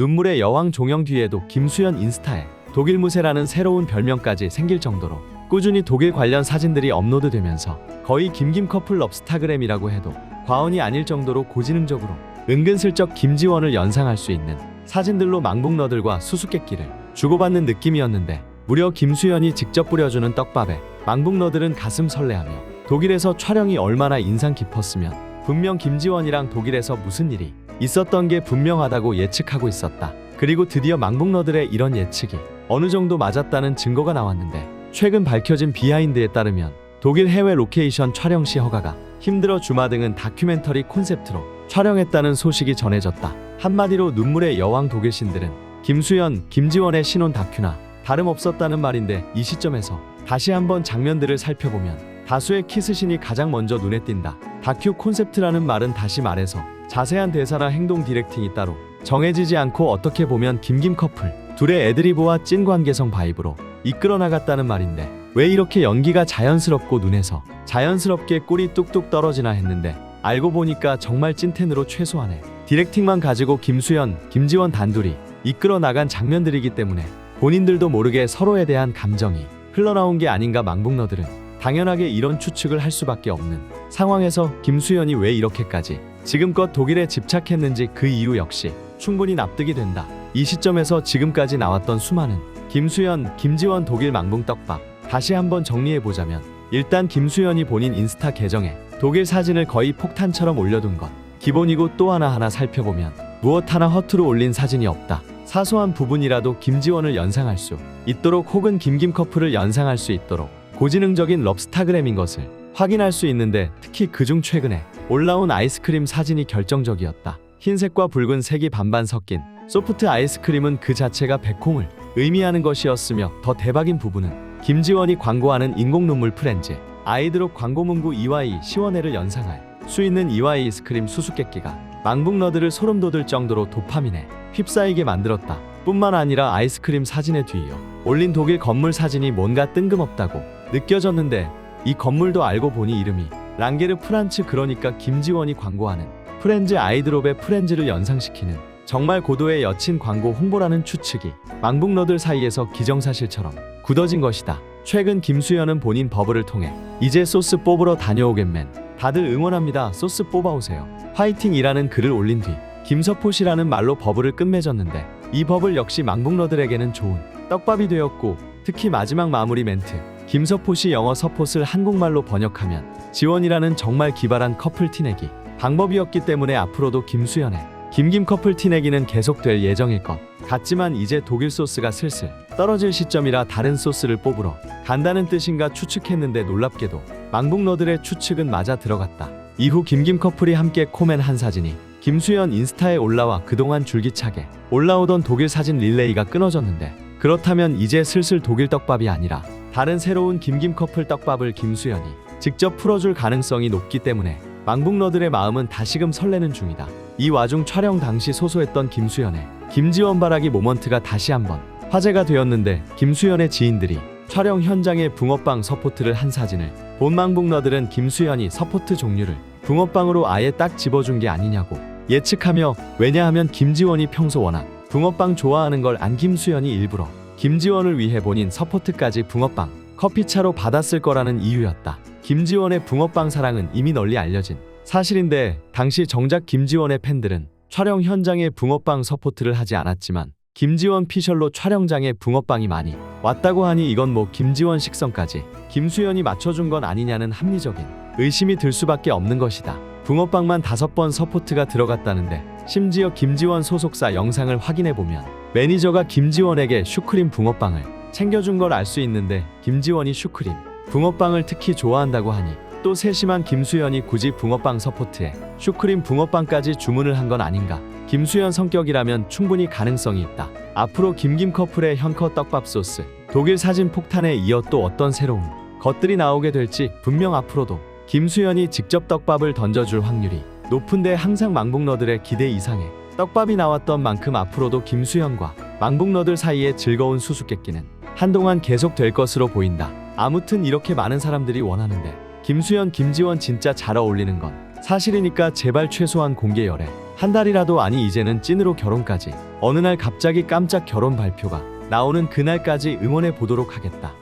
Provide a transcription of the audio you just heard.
눈물의 여왕 종영 뒤에도 김수현 인스타에 독일 무쇠라는 새로운 별명까지 생길 정도로 꾸준히 독일 관련 사진들이 업로드되면서 거의 김김 커플 럽스타그램이라고 해도 과언이 아닐 정도로 고지능적으로 은근슬쩍 김지원을 연상할 수 있는 사진들로 망북러들과 수수께끼를 주고받는 느낌이었는데 무려 김수현이 직접 뿌려주는 떡밥에 망북러들은 가슴 설레하며 독일에서 촬영이 얼마나 인상 깊었으면 분명 김지원이랑 독일에서 무슨 일이 있었던 게 분명하다고 예측하고 있었다. 그리고 드디어 망북러들의 이런 예측이 어느 정도 맞았다는 증거가 나왔는데 최근 밝혀진 비하인드에 따르면 독일 해외 로케이션 촬영 시 허가가 힘들어 주마 등은 다큐멘터리 콘셉트로 촬영했다는 소식이 전해졌다. 한마디로 눈물의 여왕 독일 신들은 김수현, 김지원의 신혼 다큐나 다름없었다는 말인데 이 시점에서 다시 한번 장면들을 살펴보면 다수의 키스신이 가장 먼저 눈에 띈다. 다큐 콘셉트라는 말은 다시 말해서 자세한 대사나 행동 디렉팅이 따로 정해지지 않고 어떻게 보면 김김 커플 둘의 애드리브와 찐 관계성 바이브로 이끌어 나갔다는 말인데 왜 이렇게 연기가 자연스럽고 눈에서 자연스럽게 꿀이 뚝뚝 떨어지나 했는데 알고 보니까 정말 찐텐으로 최소한의 디렉팅만 가지고 김수현, 김지원 단둘이 이끌어 나간 장면들이기 때문에 본인들도 모르게 서로에 대한 감정이 흘러나온 게 아닌가 망북러들은 당연하게 이런 추측을 할 수밖에 없는 상황에서 김수현이 왜 이렇게까지 지금껏 독일에 집착했는지 그 이유 역시 충분히 납득이 된다. 이 시점에서 지금까지 나왔던 수많은 김수현, 김지원 독일 망붕 떡밥 다시 한번 정리해 보자면 일단 김수현이 본인 인스타 계정에 독일 사진을 거의 폭탄처럼 올려둔 것 기본이고 또 하나하나 살펴보면 무엇 하나 허투루 올린 사진이 없다. 사소한 부분이라도 김지원을 연상할 수 있도록 혹은 김김 커플을 연상할 수 있도록 고지능적인 럽스타그램인 것을 확인할 수 있는데 특히 그중 최근에 올라온 아이스크림 사진이 결정적이었다. 흰색과 붉은 색이 반반 섞인 소프트 아이스크림은 그 자체가 백홍을 의미하는 것이었으며 더 대박인 부분은 김지원이 광고하는 인공 눈물 프렌즈 아이드롭 광고 문구 이와이 시원해를 연상할 수 있는 이와이 아이스크림 수수께끼가 망북러들을 소름 돋을 정도로 도파민에 휩싸이게 만들었다. 뿐만 아니라 아이스크림 사진에 뒤이어 올린 독일 건물 사진이 뭔가 뜬금없다고 느껴졌는데 이 건물도 알고 보니 이름이 랑게르 프란츠 그러니까 김지원이 광고하는 프렌즈 아이드롭의 프렌즈를 연상시키는 정말 고도의 여친 광고 홍보라는 추측이 망북러들 사이에서 기정사실처럼 굳어진 것이다. 최근 김수현은 본인 버블을 통해 이제 소스 뽑으러 다녀오겠맨 다들 응원합니다. 소스 뽑아오세요. 화이팅이라는 글을 올린 뒤 김서포 씨라는 말로 버블을 끝맺었는데 이 버블 역시 망북러들에게는 좋은 떡밥이 되었고 특히 마지막 마무리 멘트 김서포 씨 영어 서폿을 한국말로 번역하면 지원이라는 정말 기발한 커플 티내기 방법이었기 때문에 앞으로도 김수현의 김김 커플 티내기는 계속될 예정일 것 같지만 이제 독일 소스가 슬슬 떨어질 시점이라 다른 소스를 뽑으러 간다는 뜻인가 추측했는데 놀랍게도 망북러들의 추측은 맞아 들어갔다. 이후 김김 커플이 함께 코멘 한 사진이 김수현 인스타에 올라와 그동안 줄기차게 올라오던 독일 사진 릴레이가 끊어졌는데 그렇다면 이제 슬슬 독일 떡밥이 아니라 다른 새로운 김김 커플 떡밥을 김수현이 직접 풀어줄 가능성이 높기 때문에 망북러들의 마음은 다시금 설레는 중이다. 이 와중 촬영 당시 소소했던 김수현의 김지원 바라기 모먼트가 다시 한번 화제가 되었는데 김수현의 지인들이 촬영 현장에 붕어빵 서포트를 한 사진을 본 망북러들은 김수현이 서포트 종류를 붕어빵으로 아예 딱 집어준 게 아니냐고 예측하며 왜냐하면 김지원이 평소 워낙 붕어빵 좋아하는 걸 안 김수현이 일부러 김지원을 위해 본인 서포트까지 붕어빵 커피차로 받았을 거라는 이유였다. 김지원의 붕어빵 사랑은 이미 널리 알려진 사실인데 당시 정작 김지원의 팬들은 촬영 현장에 붕어빵 서포트를 하지 않았지만 김지원 피셜로 촬영장에 붕어빵이 많이 왔다고 하니 이건 뭐 김지원 식성까지 김수현이 맞춰준 건 아니냐는 합리적인 의심이 들 수밖에 없는 것이다. 붕어빵만 다섯 번 서포트가 들어갔다는데 심지어 김지원 소속사 영상을 확인해 보면 매니저가 김지원에게 슈크림 붕어빵을 챙겨준 걸 알 수 있는데 김지원이 슈크림 붕어빵을 특히 좋아한다고 하니 또 세심한 김수현이 굳이 붕어빵 서포트에 슈크림 붕어빵까지 주문을 한 건 아닌가. 김수현 성격이라면 충분히 가능성이 있다. 앞으로 김김 커플의 현커 떡밥 소스 독일 사진 폭탄에 이어 또 어떤 새로운 것들이 나오게 될지 분명 앞으로도 김수현이 직접 떡밥을 던져줄 확률이 높은데 항상 망북러들의 기대 이상의 떡밥이 나왔던 만큼 앞으로도 김수현과 망북러들 사이의 즐거운 수수께끼는 한동안 계속될 것으로 보인다. 아무튼 이렇게 많은 사람들이 원하는데 김수현, 김지원 진짜 잘 어울리는 건 사실이니까 제발 최소한 공개 열애 한 달이라도 아니 이제는 찐으로 결혼까지. 어느 날 갑자기 깜짝 결혼 발표가 나오는 그날까지 응원해 보도록 하겠다.